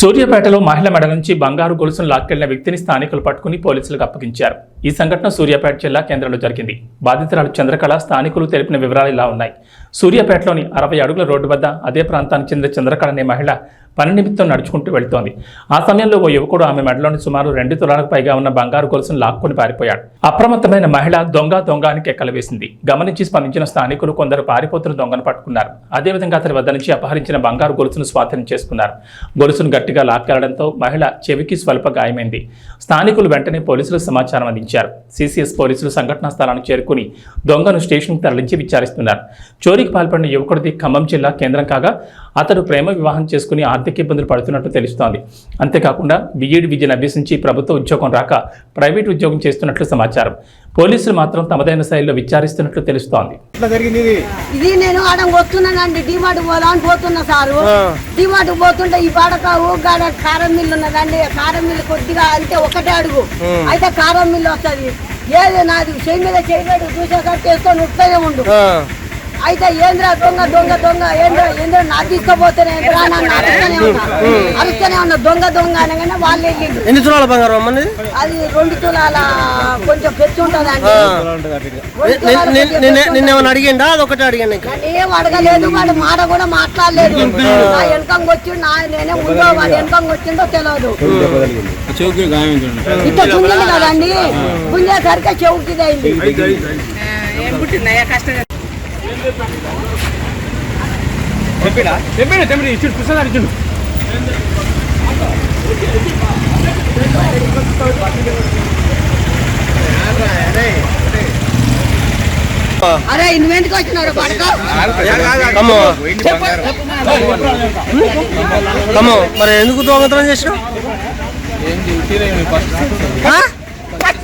సూర్యాపేటలో మహిళ మెడ నుంచి బంగారు గొలుసును లాక్కెళ్ళిన వ్యక్తిని స్థానికులు పట్టుకుని పోలీసులకు అప్పగించారు. ఈ సంఘటన సూర్యాపేట జిల్లా కేంద్రంలో జరిగింది. బాధితురాలు చంద్రకళ స్థానికులు తెలిపిన వివరాలు ఇలా ఉన్నాయి. సూర్యాపేటలోని అరవై అడుగుల రోడ్డు వద్ద అదే ప్రాంతానికి చెందిన చంద్రకళ అనే మహిళ పని నిమిత్తం నడుచుకుంటూ వెళుతోంది. ఆ సమయంలో ఓ యువకుడు ఆమె మెడలోని సుమారు రెండు తులాలకు పైగా ఉన్న బంగారు గొలుసును లాక్కొని పారిపోయాడు. అప్రమత్తమైన మహిళ దొంగ దొంగానికి అని వేసింది గమనించి స్పందించిన స్థానికులు కొందరు పారిపోతున్న దొంగను పట్టుకున్నారు. అదేవిధంగా అతని వద్ద నుంచి అపహరించిన బంగారు గొలుసును స్వాధీనం చేసుకున్నారు. గొలుసును గట్టిగా లాక్కెళ్ళడంతో మహిళ చెవికి స్వల్ప గాయమైంది. స్థానికులు వెంటనే పోలీసులకు సమాచారం అందించారు. సిసిఎస్ పోలీసులు సంఘటనా స్థలానికి చేరుకుని దొంగను స్టేషన్కు తరలించి విచారిస్తున్నారు. చోరీకి పాల్పడిన యువకుడిది ఖమ్మం జిల్లా కేంద్రం కాగా అతడు ప్రేమ వివాహం చేసుకుని ఆర్థిక ఇబ్బందులు పడుతున్నట్టు తెలుస్తోంది. అంతేకాకుండా బిఈడి విద్యను అభ్యసించి ప్రభుత్వ ఉద్యోగం రాక ప్రైవేట్ ఉద్యోగం చేస్తున్నట్లు సమాచారం. పోలీసులు మాత్రం తమదైన శైలిలో విచారిస్తున్నట్లు తెలుస్తోంది. ఇది? నేను ఆడ వస్తున్నానండి డిమార్ట్ పోదామని పోతున్నా సారు. డిమార్ట్ పోతుంటే ఈ పాడకావు గాడ కారం మిల్లు ఉన్నదండి. కారం మిల్లు కొద్దిగా అంటే ఒకటే అడుగు. అయితే కారం మిల్లు వస్తుంది. ఏది నాది? చెయ్యి మీద చేయలేడు చూసేసరికి చేసుకొని ఉత్తనే ఉండు. ఆ, అయితే ఏంద్రా దొంగ దొంగ దొంగ? ఏంద్రా ఏంద్రా? నా తీసుకుపోతేనే ఏంద్రా నన్ను అరుస్తూనే ఉన్నా. అరుస్తూనే ఉన్నా. దొంగ దొంగ అనగానే వాళ్ళు వెళ్ళిండు ఎన్ని తులాల బంగారం అమ్మని? అది రెండు తులాల కొంచెం పెచ్చు కొంచెం పెచ్చు నిన్నేమన్నా అడిగిండా? అది ఒకటే అడిగాను ఏం అడగలేదు. వాడు మాట కూడా మాట్లాడలేదు. నా వెనకంగా వచ్చిండు నా నేనే ముందో వాడు వెనకంగా వచ్చిండో తెలియదు ఇట్లా గుంజింది కదండి. గుంజేసరికి చెవుకి అయింది చెప్పిడా చెప్పిడు చెప్పిడు ఇచ్చుడు కృష్ణ ఇచ్చుడు. అరే నువ్వెందుకు వచ్చినారు మరి ఎందుకు దొంగతనం చేసినావు?